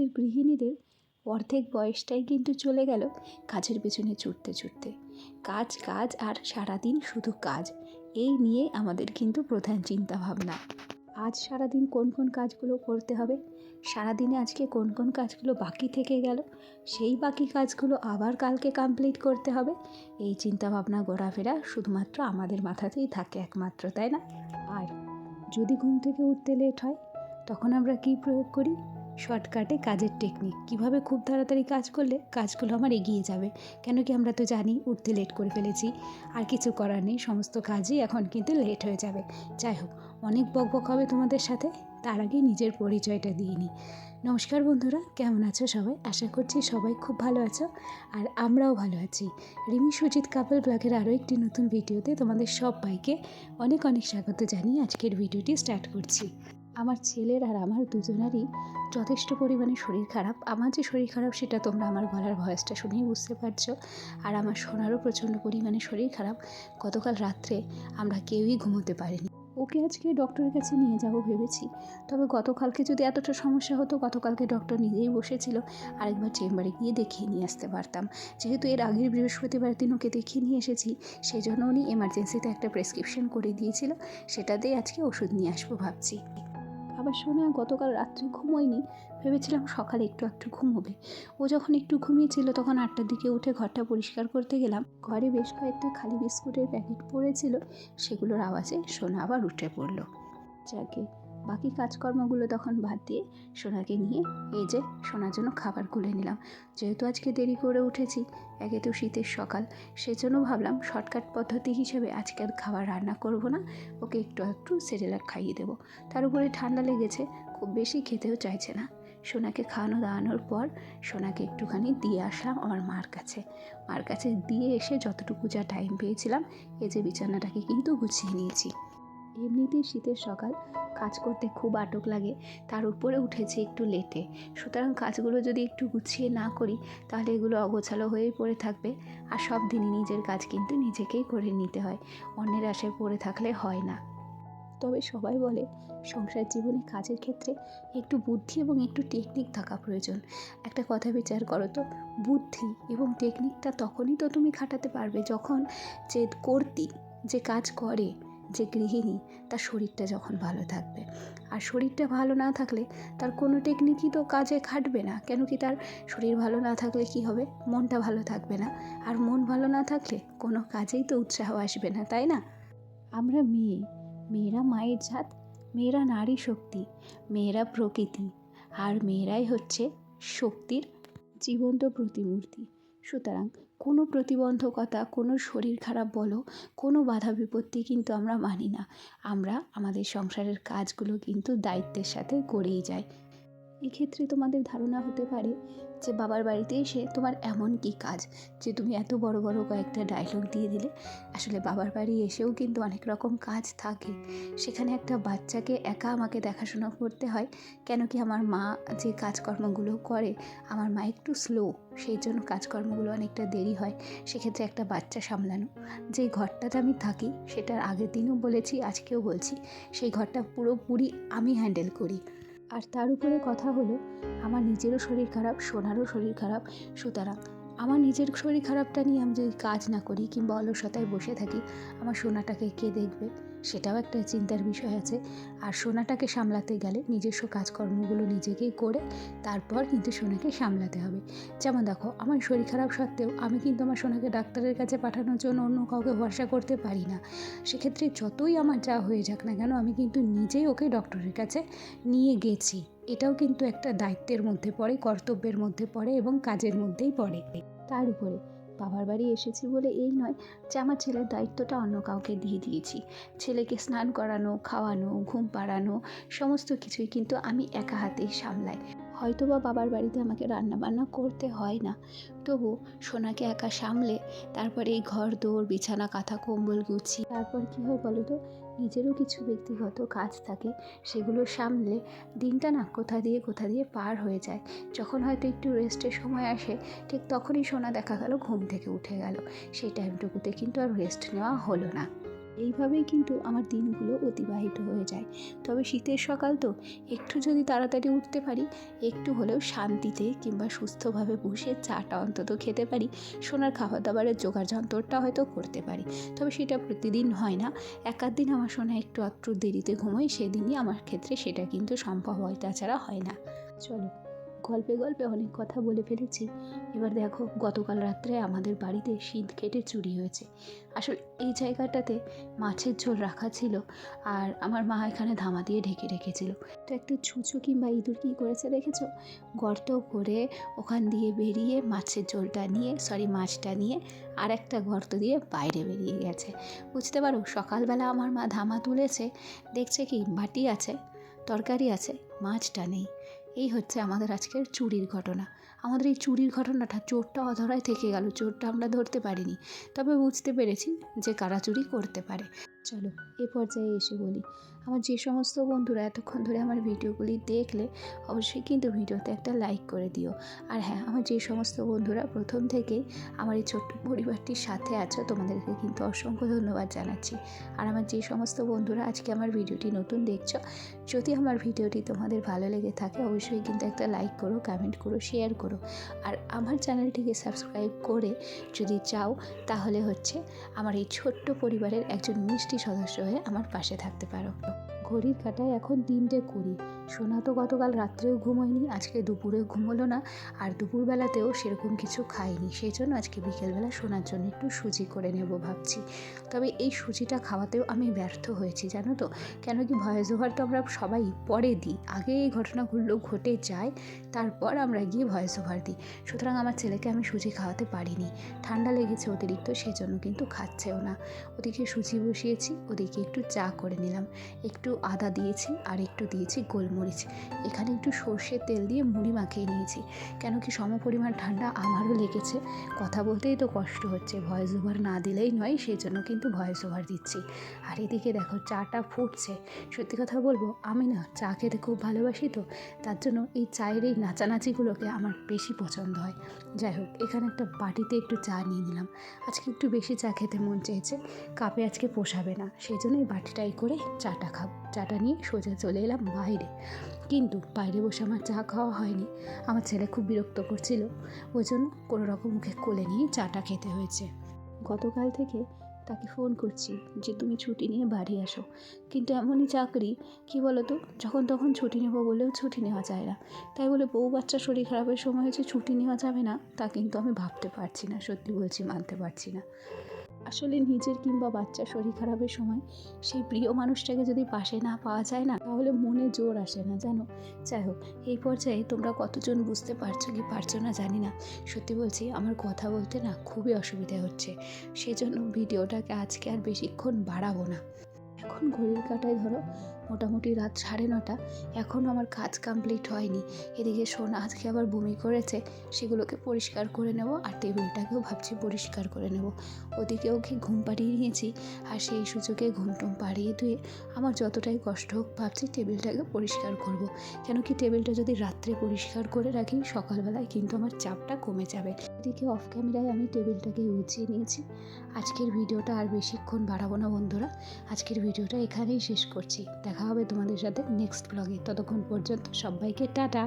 আমাদের গৃহিণীদের অর্ধেক বয়সটাই কিন্তু চলে গেল কাজের পেছনে ছুটতে ছুটতে। কাজ কাজ আর সারাদিন শুধু কাজ, এই নিয়ে আমাদের কিন্তু প্রধান চিন্তা ভাবনা আজ সারাদিন কোন কোন কাজগুলো করতে হবে? সারাদিনে আজকে কোন কোন কাজগুলো বাকি থেকে গেল? সেই বাকি কাজগুলো আবার কালকে কমপ্লিট করতে হবে? এই চিন্তা ভাবনা ঘোরাফেরা শুধুমাত্র আমাদের মাথাতেই থাকে একমাত্র, তাই না? আর যদি ঘুম থেকে উঠতে লেট হয়, তখন আমরা কি প্রয়োগ করি? শর্টকাটে কাজের টেকনিক কীভাবে খুব তাড়াতাড়ি কাজ করলে কাজগুলো আমার এগিয়ে যাবে? কেন কি আমরা তো জানি উঠতে লেট করে ফেলেছি। আর কিছু করার নেই, সমস্ত কাজই এখন কিন্তু লেট হয়ে যাবে। যাই হোক, অনেক বকবক হবে তোমাদের সাথে, তার আগে নিজের পরিচয়টা দিয়ে নিই। নমস্কার বন্ধুরা, কেমন আছো সবাই? আশা করছি সবাই খুব ভালো আছো, আর আমরাও ভালো আছি। রিমি সুজিত কাপল ব্লগের আরও একটি নতুন ভিডিওতে তোমাদের সবাইকে অনেক অনেক স্বাগত জানিয়ে আজকের ভিডিওটি স্টার্ট করছি। আমার ছেলের আর আমার দুজনারই যথেষ্ট পরিমাণে শরীর খারাপ। আমার যে শরীর খারাপ, সেটা তোমরা আমার গলার ভয়েসটা শুনেই বুঝতে পারছ। আর আমার সোনারও প্রচণ্ড পরিমাণে শরীর খারাপ। গতকাল রাত্রে আমরা কেউই ঘুমোতে পারিনি। ওকে আজকে ডক্টরের কাছে নিয়ে যাব ভেবেছি। তবে গতকালকে যদি এতটা সমস্যা হতো, গতকালকে ডক্টর নিজেই বসেছিল। আরেকবার চেম্বারে গিয়ে দেখিয়ে নিয়ে আসতে পারতাম। যেহেতু এর আগের বৃহস্পতিবার দিন ওকে দেখিয়ে নিয়ে এসেছি সেই জন্য উনি এমার্জেন্সিতে একটা প্রেসক্রিপশন করে দিয়েছিল। সেটাতেই আজকে ওষুধ নিয়ে আসব ভাবছি। আবার শোনা গতকাল রাত্রে ঘুমোয়নি। ভেবেছিলাম সকালে একটু একটু ঘুমোবে। ও যখন একটু ঘুমিয়েছিল তখন আটটার দিকে উঠে ঘরটা পরিষ্কার করতে গেলাম। ঘরে বেশ কয়েকটা খালি বিস্কুটের প্যাকেট পড়েছিল, সেগুলোর আওয়াজে শোনা আবার উঠে পড়ল। যাকে বাকি কাজকর্মগুলো তখন বাদ দিয়ে সোনাকে নিয়ে এই যে সোনার জন্য খাবার খুলে নিলাম। যেহেতু আজকে দেরি করে উঠেছি, একে তো শীতের সকাল, সেজন্য ভাবলাম শর্টকাট পদ্ধতি হিসেবে আজকে আর খাবার রান্না করব না, ওকে একটু একটু সেরেলাক খাইয়ে দেবো। তার উপরে ঠান্ডা লেগেছে, খুব বেশি খেতেও চাইছে না। সোনাকে খাওয়ানো দাওয়ানোর পর সোনাকে একটুখানি দিয়ে আসলাম আমার মার কাছে। মার কাছে দিয়ে এসে যতটুকু যা টাইম পেয়েছিলাম, এই যে বিছানাটাকে কিন্তু গুছিয়ে নিয়েছি। এমনিতেই শীতের সকাল, কাজ করতে খুব আটক লাগে, তার উপরে উঠেছে একটু লেটে। সুতরাং কাজগুলো যদি একটু গুছিয়ে না করি, তাহলে এগুলো অগোছালো হয়েই পড়ে থাকবে। আর সব দিনই নিজের কাজ কিন্তু নিজেকেই করে নিতে হয়, অন্যের আশায় পড়ে থাকলে হয় না। তবে সবাই বলে, সংসার জীবনে কাজের ক্ষেত্রে একটু বুদ্ধি এবং একটু টেকনিক থাকা প্রয়োজন। একটা কথা বিচার করো তো, বুদ্ধি এবং টেকনিকটা তখনই তো তুমি খাটাতে পারবে যখন যে কর্তী যে কাজ করে। যে গৃহিণী, তার শরীরটা যখন ভালো থাকবে। আর শরীরটা ভালো না থাকলে তার কোনো টেকনিকই তো কাজে খাটবে না। কেন কি তার শরীর ভালো না থাকলে কি হবে? মনটা ভালো থাকবে না। আর মন ভালো না থাকলে কোনো কাজেই তো উৎসাহ আসবে না, তাই না? আমরা মেয়ে। মেয়েরা মায়ের জাত, মেয়েরা নারী শক্তি, মেয়েরা প্রকৃতি। আর মেয়েরাই হচ্ছে শক্তির জীবন্ত প্রতিমূর্তি। সুতরাং কোনো প্রতিবন্ধকতা, কোনো শরীর খারাপ বলো, কোনো বাধা বিপত্তি কিন্তু আমরা মানি না। আমরা আমাদের সংসারের কাজগুলো কিন্তু দায়িত্বের সাথে করেই যাই। এক্ষেত্রে তোমাদের ধারণা হতে পারে যে বাবার বাড়িতে এসে তোমার এমন কি কাজ যে তুমি এত বড় বড় কয়েকটা ডায়লগ দিয়ে দিলে? আসলে বাবার বাড়ি এসেও কিন্তু অনেক রকম কাজ থাকে। সেখানে একটা বাচ্চাকে একা আমাকে দেখাশোনা করতে হয়। কেন কি আমার মা যে কাজকর্মগুলো করে, আমার মা একটু স্লো সেই জন্য কাজকর্মগুলো অনেকটা দেরি হয়। সেক্ষেত্রে একটা বাচ্চা সামলানো। যেই ঘরটাতে আমি থাকি, সেটার আগের দিনও বলেছি, আজকেও বলছি। সেই ঘরটা পুরোপুরি আমি হ্যান্ডেল করি। আর তার উপরে কথা হলো, আমার নিজেরও শরীর খারাপ, সোনারও শরীর খারাপ। সুতরাং আমার নিজের শরীর খারাপটা নিয়ে আমি যদি কাজ না করি কিংবা অলসতায় বসে থাকি, আমার সোনাটাকে কে দেখবে? সেটাও একটা চিন্তার বিষয় আছে। আর সোনাটাকে সামলাতে গেলে নিজস্ব কাজকর্মগুলো নিজেকেই করে তারপর কিন্তু সোনাকে সামলাতে হবে। যেমন দেখো, আমার শরীর খারাপ সত্ত্বেও আমি কিন্তু আমার সোনাকে ডাক্তারের কাছে পাঠানোর জন্য অন্য কাউকে ভরসা করতে পারি না। সেক্ষেত্রে যতই আমার যা হয়ে যাক না কেন, আমি কিন্তু নিজেই ওকে ডক্টরের কাছে নিয়ে গেছি। এটাও কিন্তু একটা দায়িত্বের মধ্যে পড়ে, কর্তব্যের মধ্যে পড়ে এবং কাজের মধ্যেই পড়ে। তার উপরে বাবার বাড়ি এসেছি বলে এই নয় যে আমার ছেলের দায়িত্বটা অন্য কাউকে দিয়ে দিয়েছি। ছেলেকে স্নান করানো, খাওয়ানো, ঘুম পাড়ানো, সমস্ত কিছুই কিন্তু আমি একা হাতেই সামলাই। হয়তো বা বাবার বাড়িতে আমাকে রান্না বান্না করতে হয় না। তবু সোনাকে একা সামলে, তারপরে এই ঘর দৌড় বিছানা, কাঁথা, কম্বল, গুছি, তারপর কী হয় বলো তো? নিজেরও কিছু ব্যক্তিগত কাজ থাকে, সেগুলো সামলে দিনটা না কোথা দিয়ে কোথা দিয়ে পার হয়ে যায়। যখন হয়তো একটু রেস্টের সময় আসে, ঠিক তখনই সোনা দেখা গেল, ঘুম থেকে উঠে গেল। সেই টাইমটুকুতে কিন্তু আর রেস্ট নেওয়া হলো না। এইভাবেই কিন্তু আমার দিনগুলো অতিবাহিত হয়ে যায়। তবে শীতের সকাল তো, একটু যদি তাড়াতাড়ি উঠতে পারি, একটু হলেও শান্তিতে কিংবা সুস্থভাবে বসে চাটা অন্তত খেতে পারি, সোনার খাবার দাবারের জোগাড় যন্ত্রটা হয়তো করতে পারি। তবে সেটা প্রতিদিন হয় না। এক আধ দিন আমার সোনা একটু আধটু দেরিতে ঘুমোয়, সেদিনই আমার ক্ষেত্রে সেটা কিন্তু সম্ভব হয়, তাছাড়া হয় না। চলো। গল্পে গল্পে অনেক কথা বলে ফেলেছি। এবার দেখো, গতকাল রাত্রে আমাদের বাড়িতে শীত কেটে চুরি হয়েছে। আসলে এই জায়গাটাতে মাছের ঝোল রাখা ছিল আর আমার মা এখানে ধামা দিয়ে ঢেকে রেখেছিল। তো একটা ছুঁচো কিংবা ইঁদুর কী করেছে দেখেছ? গর্ত করে ওখান দিয়ে বেরিয়ে মাছের ঝোলটা নিয়ে সরি মাছটা নিয়ে আর একটা গর্ত দিয়ে বাইরে বেরিয়ে গেছে। বুঝতে পারো, সকালবেলা আমার মা ধামা তুলেছে, দেখছে কি বাটি আছে, তরকারি আছে, মাছটা নেই। এই হচ্ছে আমাদের আজকের চুরির ঘটনা। আমাদের এই চুরির ঘটনাটা চোরটা অধরায় থেকে গেল, চোরটা আমরা ধরতে পারিনি। তবে বুঝতে পেরেছি যে কারা চুরি করতে পারে। চলো, এ পর্যায়ে এসে বলি, আমার যে সমস্ত বন্ধুরা এতক্ষণ ধরে আমার ভিডিওগুলি দেখলে, অবশ্যই কিন্তু ভিডিওতে একটা লাইক করে দিও। আর হ্যাঁ আমার যে সমস্ত বন্ধুরা প্রথম থেকেই আমার এই ছোট্ট পরিবারটির সাথে আছো, তোমাদেরকে কিন্তু অসংখ্য ধন্যবাদ জানাচ্ছি। আর আমার যে সমস্ত বন্ধুরা আজকে আমার ভিডিওটি নতুন দেখছ, যদি আমার ভিডিওটি তোমাদের ভালো লেগে থাকে, অবশ্যই কিন্তু একটা লাইক করো কমেন্ট করো শেয়ার করো। আর আমার চ্যানেলটিকে সাবস্ক্রাইব করে যদি চাও, তাহলে হচ্ছে আমার এই ছোট্ট পরিবারের একজন মিষ্টি সদস্য হয়ে আমার পাশে থাকতে পারো। ঘড়ির কাটায় এখন তিনটে কুড়ি। সোনা তো গতকাল রাত্রেও ঘুমোয়নি, আজকে দুপুরেও ঘুমোলো না, আর দুপুরবেলাতেও সেরকম কিছু খাইনি সেই জন্য আজকে বিকেলবেলা সোনার জন্য একটু সুজি করে নেব ভাবছি। তবে এই সুজিটা খাওয়াতেও আমি ব্যর্থ হয়েছি, জানো তো? কেন কি ভয়েস ওভার তো আমরা সবাই পরে দিই। আগে এই ঘটনাগুলো ঘটে যায় তারপর আমরা গিয়ে ভয়েস ওভার দিই। সুতরাং আমার ছেলেকে আমি সুজি খাওয়াতে পারিনি। ঠান্ডা লেগেছে অতিরিক্ত, সেজন্য কিন্তু খাচ্ছেও না। ওদিকে সুজি বসিয়েছি, ওদিকে একটু চা করে নিলাম। একটু আদা দিয়েছি আর একটু দিয়েছি গোলমরিচ। এখানে একটু সর্ষের তেল দিয়ে মুড়ি মাখিয়ে নিয়েছি। কেন কি সম পরিমাণ ঠান্ডা আমারও লেগেছে। কথা বলতেই তো কষ্ট হচ্ছে। ভয়েস ওভার না দিলেই নয় সেই জন্য কিন্তু ভয়েস ওভার দিচ্ছি। আর এদিকে দেখো চাটা ফুটছে। সত্যি কথা বলব, আমি না চা খেতে খুব ভালোবাসি তো, তার জন্য এই চায়ের এই নাচানাচিগুলোকে আমার বেশি পছন্দ হয়। যাই হোক, এখানে একটা বাটিতে একটু চা নিয়ে নিলাম। আজকে একটু বেশি চা খেতে মন চেয়েছে, কাপে আজকে পোষাবে না। সেই জন্য এই বাটিটাই করে চাটা খাব, চাটা নিয়ে সোজা চলে এলাম বাইরে। কিন্তু বাইরে বসে আমার চা খাওয়া হয়নি। আমার ছেলে খুব বিরক্ত করছিল। ওই জন্য কোনো রকম মুখে কোলে নিয়ে চাটা খেতে হয়েছে। গতকাল থেকে তাকে ফোন করছি যে তুমি ছুটি নিয়ে বাড়ি আসো। কিন্তু এমনই চাকরি, কি বলো তো যখন তখন ছুটি নেব বলেও ছুটি নেওয়া যায় না। তাই বলে বউ বাচ্চা শরীর খারাপের সময় হচ্ছে ছুটি নেওয়া যাবে না, তা কিন্তু আমি ভাবতে পারছি না, সত্যি বলছি মানতে পারছি না। আসলে নিজের কিংবা বাচ্চার শরীর খারাপের সময় সেই প্রিয় মানুষটাকে যদি পাশে না পাওয়া যায় না, তাহলে মনে জোর আসে না, জানো? যাই হোক, এই পর্যায়ে তোমরা কতজন বুঝতে পারছ কি পারছ না জানি না। সত্যি বলছি, আমার কথা বলতে না খুবই অসুবিধা হচ্ছে। সেজন্য ভিডিওটাকে আজকে আর বেশিক্ষণ বাড়াবো না। এখন ঘড়ির কাটায় ধরো মোটামুটি রাত সাড়ে নটা। এখনও আমার কাজ কমপ্লিট হয়নি। এদিকে সোনা আজকে আবার বমি করেছে, সেগুলোকে পরিষ্কার করে নেব আর টেবিলটাকেও ভাবছি পরিষ্কার করে নেব। ওদিকে ওকে ঘুম পাড়িয়ে নিয়েছি আর সেই সুযোগে ঘুম টুম পাড়িয়ে ধুয়ে আমার যতটাই কষ্ট হোক ভাবছি টেবিলটাকে পরিষ্কার করব। কেন কি টেবিলটা যদি রাত্রে পরিষ্কার করে রাখি, সকালবেলায় কিন্তু আমার চাপটা কমে যাবে। এদিকে অফ ক্যামেরায় আমি টেবিলটাকে উঁচিয়ে নিয়েছি। আজকের ভিডিওটা আর বেশিক্ষণ বাড়াবো না বন্ধুরা। আজকের ভিডিওটা এখানেই শেষ করছি। দেখা হবে তোমাদের সাথে নেক্সট ব্লগে। ততক্ষণ পর্যন্ত সবাইকে টাটা।